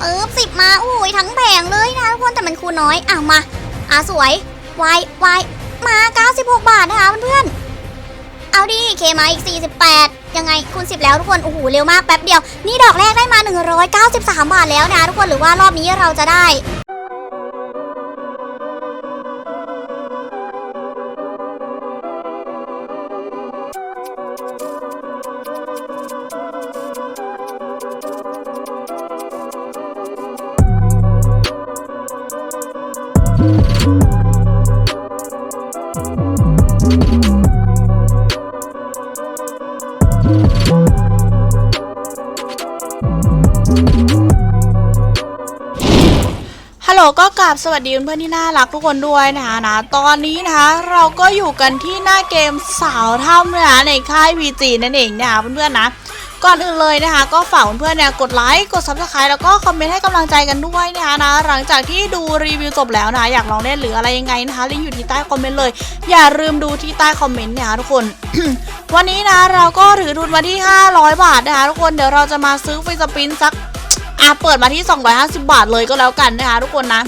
เออสิบมาโอ้ยทั้งแผงเลยนะทุกคนแต่มันคูน้อยอะมาอะสวยวายวายมา96 บาทนะคะเพื่อนๆเอาดิเคมาอีก 48 ยังไงคูณ10 แล้วทุกคนโอ้โหเร็วมากแป๊บเดียว นี่ดอกแรกได้มา 193 บาทแล้วนะทุกคนหรือว่ารอบนี้เราจะได้ ก็กราบสวัสดีเพื่อนที่น่ารักทุกคนด้วยนะคะนะตอนนี้นะคะเราก็อยู่กันที่หน้าเกมสาวถ้ำนะคะในค่าย VG นั่นเองนะคะเพื่อนๆนะก่อนอื่นเลยนะคะก็ฝากเพื่อนๆเนี่ยกดไลค์กด subscribe แล้วก็คอมเมนต์ให้กำลังใจกันด้วยนะคะนะหลังจากที่ดูรีวิวจบแล้วนะอยากลองเล่นหรืออะไรยังไงนะคะลิงก์อยู่ที่ใต้คอมเมนต์เลย อย่าลืมดูที่ใต้คอมเมนต์นะคะทุกคน วันนี้นะเราก็ถือทุนมาที่ 500 บาทนะคะทุกคนเดี๋ยวเราจะมาซื้อฟรีสปินสัก เปิดมาที่ 250 บาทเลยก็แล้วกันนะคะทุกคนนะ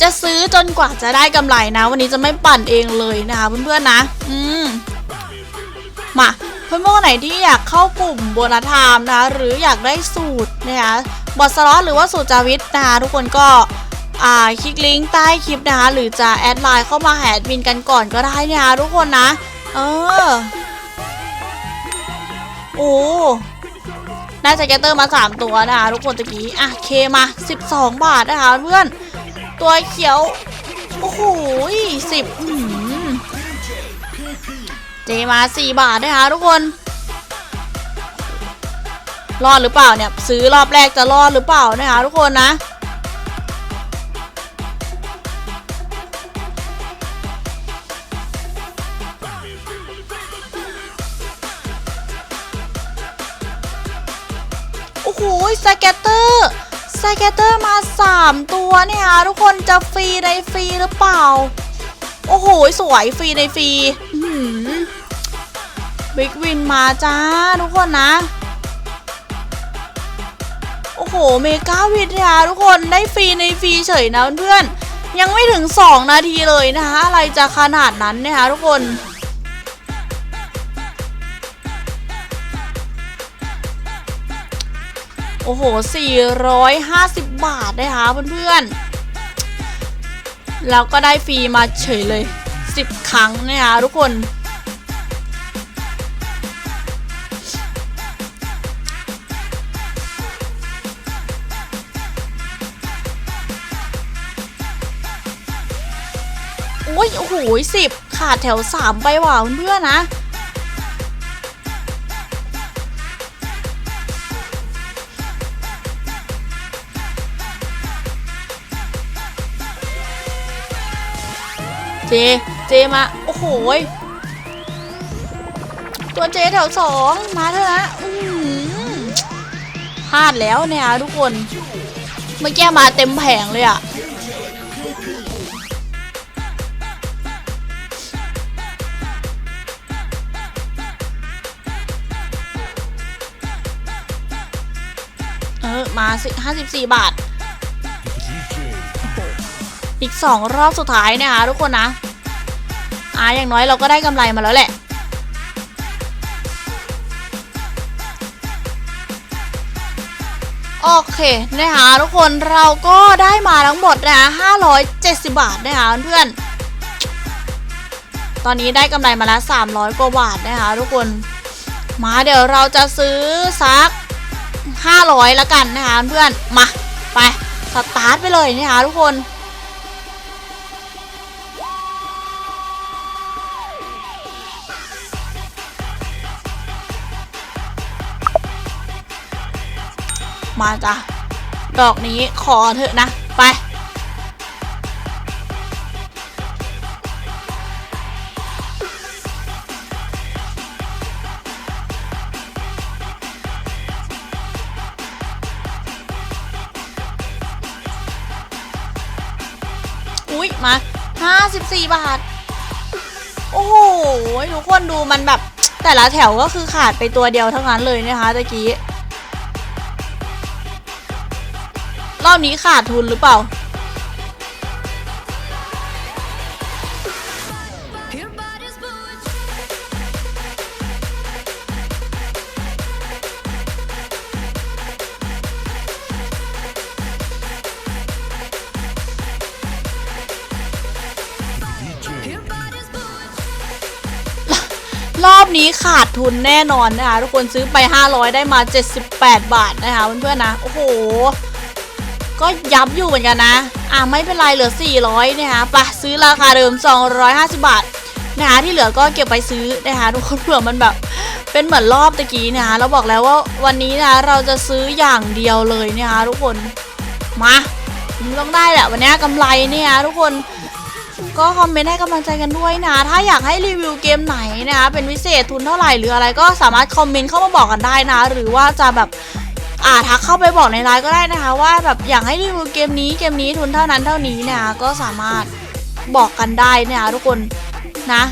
จะซื้อจนกว่าจะได้กำไรนะ วันนี้จะไม่ปั่นเองเลยนะคะเพื่อนๆนะ อืมมาเพื่อนๆคนไหนที่อยากเข้ากลุ่มโบนัสไทม์นะคะหรืออยากได้สูตรนะคะบอสล็อตหรือว่าสูตรจาวิทนะคะทุกคนก็อ่าคลิกลิงก์ใต้คลิปนะคะหรือจะแอดไลน์เข้ามาหาแอดมินกันก่อนก็ได้นะคะทุกคนนะ เออ โอ้ ได้สเก็ตเตอร์มา 3 ตัวนะคะทุกคนตะกี้ อะเคมา 12 บาทนะคะเพื่อน ตัวเขียว โอ้โหสิบเจมา 4 บาทนะคะทุกคน รอดหรือเปล่าเนี่ย ซื้อรอบแรกจะรอดหรือเปล่านะคะทุกคนนะ โอ้โหสเก็ตเตอร์สเก็ตเตอร์มา 3 ตัวเนี่ยคะทุกคนจะฟรีในฟรีหรือเปล่า โอ้โห สวยฟรีในฟรีบิ๊กวินมาจ้าทุกคนนะ โอ้โห เมกาวิทยาทุกคนได้ฟรีในฟรีเฉยนะเพื่อนยังไม่ถึง 2 นาทีเลยนะคะ อะไรจะขนาดนั้นนะคะทุกคน โอ้โห 450 บาทนะคะเพื่อนๆ แล้วก็ได้ฟรีมาเฉยเลย 10 ครั้งนะคะทุกคน โอ้ย โอ้โหสิบขาดแถว 3 ไปว่ะเพื่อนๆนะ เจเจมา โอ้โหตัวเจแถวสองมาเถอะนะอือหือพลาดแล้วเนี่ยทุกคน เมื่อกี้มาเต็มแผงเลยอะเออ มาสิห้าสิบสี่บาท อีกสองรอบสุดท้ายนะคะทุกคนนะ อ่าอย่างน้อยเราก็ได้กำไรมาแล้วแหละ โอเคนะคะทุกคนเราก็ได้มาทั้งหมดนะคะ570 บาทนะคะเพื่อนตอนนี้ได้กำไรมาแล้ว 300 กว่าบาทนะคะทุกคน มาเดี๋ยวเราจะซื้อสัก 500ละกันนะคะเพื่อน มา ไป สตาร์ทไปเลยนะคะทุกคน มาจ้ะดอกนี้ขอเถอะนะ ไป อุ๊ยมา54บาท โอ้โห ทุกคนดูมันแบบ แต่ละแถวก็คือขาดไปตัวเดียวเท่านั้นเลยนะคะตะกี้ รอบนี้ขาดทุนหรือเปล่า รอบนี้ขาดทุนแน่นอนนะคะ ทุกคนซื้อไป 500 ได้มา 78 บาทนะคะเพื่อนๆนะ โอ้โห ก็ยับอยู่เหมือนกันนะ อะไม่เป็นไรเหลือ 400นะคะปะซื้อราคาเดิม 250 บาทนะคะที่เหลือก็เก็บไปซื้อนะคะทุกคนเผื่อมันแบบเป็นเหมือนรอบตะกี้นะคะเราบอกแล้วว่าวันนี้นะเราจะซื้ออย่างเดียวเลยนะคะทุกคนมาต้องได้แหละวันนี้กำไรเนี่ยทุกคนก็คอมเมนต์ให้กำลังใจกันด้วยนะ ถ้าอยากให้รีวิวเกมไหนนะคะเป็นพิเศษทุนเท่าไหร่หรืออะไรก็สามารถคอมเมนต์เข้ามาบอกกันได้นะ หรือว่าจะแบบ อ่าทักเข้าไปบอกในไลน์ก็ได้นะคะ ว่าแบบอยากให้รีวิวเกมนี้เกมนี้ทุนเท่านั้นเท่านี้นะคะก็สามารถบอกกันได้นะคะทุกคนนะ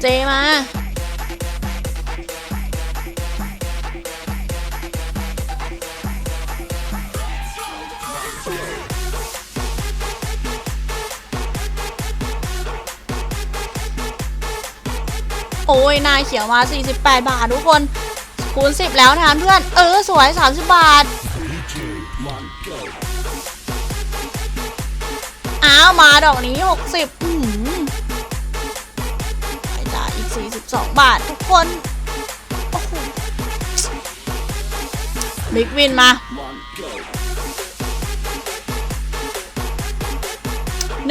เจมา โอ้ยนายเขียวมา 48 บาททุกคนคูณ10 แล้วทานเพื่อน เออ สวย 30 บาท อ้าว มาดอกนี้ 60อืมไปจ่าอีก 42 บาททุกคนโอ้โหบิ๊กวินมา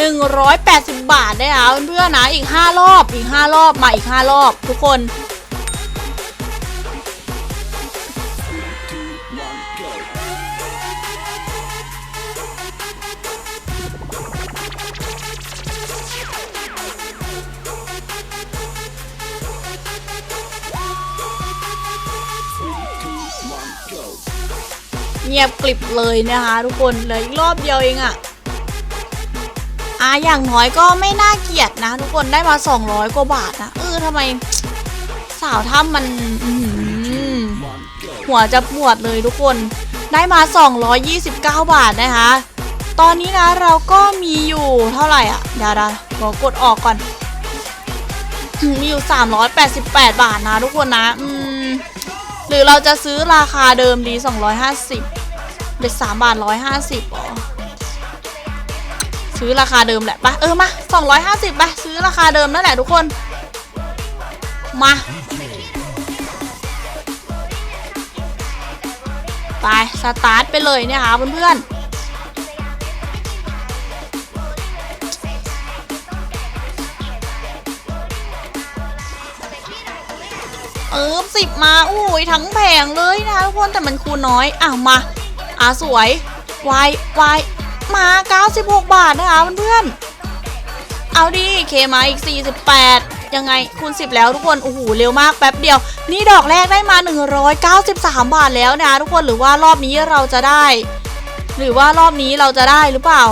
180 บาทได้แล้วเพื่อนๆนะอีก 5 รอบอีก 5 รอบมาอีก 5 รอบทุกคนเงียบกลิบเลยนะคะทุกคนเหลืออีกรอบเดียวเองอะ อะอย่างน้อยก็ไม่น่าเกลียดนะ ทุกคนได้มา 200 กว่าบาทนะเออทำไมสาวถ้ำมันหัวจะปวดเลยทุกคนได้มา 229 บาทนะคะ ตอนนี้นะเราก็มีอยู่เท่าไหร่อะเดี๋ยวๆขอกดออกก่อนอืมมีอยู่ 388 บาทนะทุกคนนะอืมหรือเราจะซื้อราคาเดิมดี 250เด็ด3บาท150อ๋อ ซื้อราคาเดิมแหละปะเออมา250ไปซื้อราคาเดิมนั่นแหละทุกคน มาไปสตาร์ทไปเลยเนี่ยค่ะเพื่อนๆเออสิบมาอุ้ยทั้งแผงเลยนะทุกคนแต่มันคูน้อย อะมา อะสวยวายวาย มา 96 บาทนะคะเพื่อนๆเอาดิเคมาอีก 48 ยังไงคูณ10 แล้วทุกคน โอ้โห เร็วมากแป๊บเดียว นี่ดอกแรกได้มา 193 บาทแล้วนะทุกคนหรือว่ารอบนี้เราจะได้ หรือว่ารอบนี้เราจะได้หรือเปล่า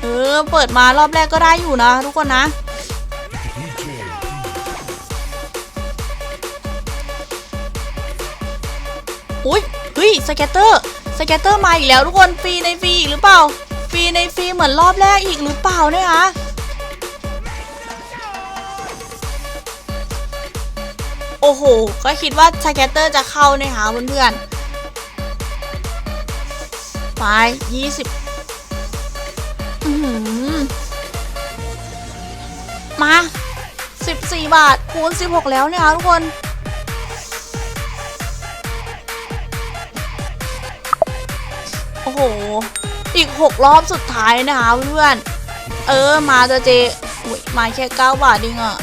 เออ เปิดมารอบแรกก็ได้อยู่นะทุกคนนะอุ้ยเฮ้ยสเกตเตอร์สเกตเตอร์มาอีกแล้วทุกคนฟรีในฟรีอีกหรือเปล่า ฟรีในฟรีเหมือนรอบแรกอีกหรือเปล่าเนี่ยคะโอ้โห ก็คิดว่าสเก็ตเตอร์จะเข้านะคะเพื่อนๆไปยี่สิบมาสิบสี่บาท คูณสิบหกแล้วเนี่ยคะทุกคนโอ้โห อีก 6 รอบสุดท้ายนะคะเพื่อนเออมาจะเจอุ๊ยมาแค่ 9 บาทเองอะ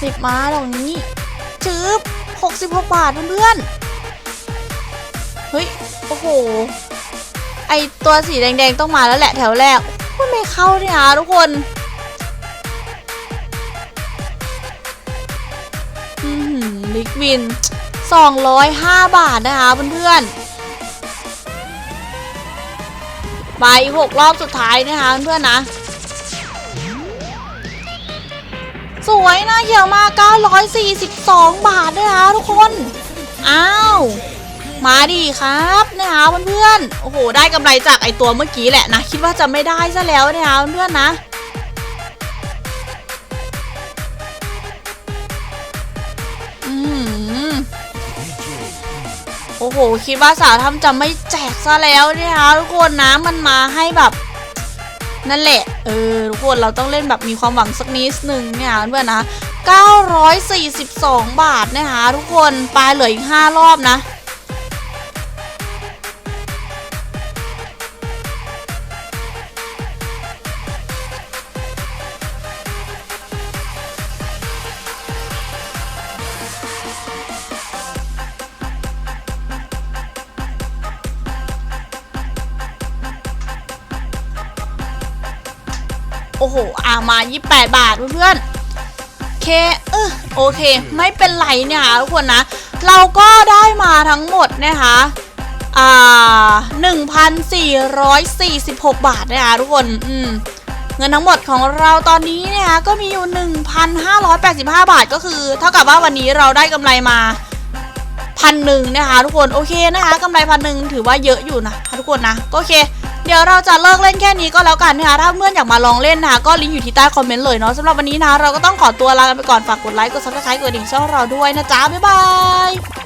สิบมาตรงนี้จืบ66 บาทเพื่อนเฮ้ย โอ้โห ไอตัวสีแดงๆ ต้องมาแล้วแหละแถวแรกมันไม่เข้าเนี่ยนะทุกคนอือหือบิ๊กวิน 205 บาทนะคะเพื่อนๆไปอีกรอบสุดท้ายนะคะเพื่อนๆนะ สวยนะเหี่ยวมาก 942 บาทนะคะทุกคน อ้าวมาดีครับนะคะเพื่อนๆ โอ้โห ได้กำไรจากไอตัวเมื่อกี้แหละนะ คิดว่าจะไม่ได้ซะแล้วนะคะเพื่อนๆนะ อ้โห คิดว่าสาวทำจะไม่แจกซะแล้วนะคะทุกคนนะมันมาให้แบบนั่นแหละ เออ ทุกคนเราต้องเล่นแบบมีความหวังสักนิดนึงเนี่ยเพื่อนนะ 942 บาทนะคะทุกคนปลายเหลืออีก 5 รอบนะ โอ้โหอ่ามา 28 บาทเพื่อนเคเออโอเค ไม่เป็นไรเนี่ยค่ะทุกคนนะ เราก็ได้มาทั้งหมดนะคะอ่า1,446 บาทนะคะทุกคนอืมเงินทั้งหมดของเราตอนนี้นะคะก็มีอยู่ 1,585 บาทก็คือ เท่ากับว่าวันนี้เราได้กำไรมาพันหนึ่งนะคะทุกคนโอเคนะคะกำไรพันหนึ่งถือว่าเยอะอยู่นะทุกคนนะก็โอเค ดี๋ยวเราจะเลิกเล่นแค่นี้ก็แล้วกันนะคะถ้าเพื่อนอยากมาลองเล่นนะคะก็ลิงก์อยู่ที่ใต้คอมเมนต์เลยเนาะสำหรับวันนี้นะเราก็ต้องขอตัวลากันไปก่อนฝากกดไลค์กดซับสไครต์กดดิ่งช่องเราด้วยนะจ๊ะบ๊ายบาย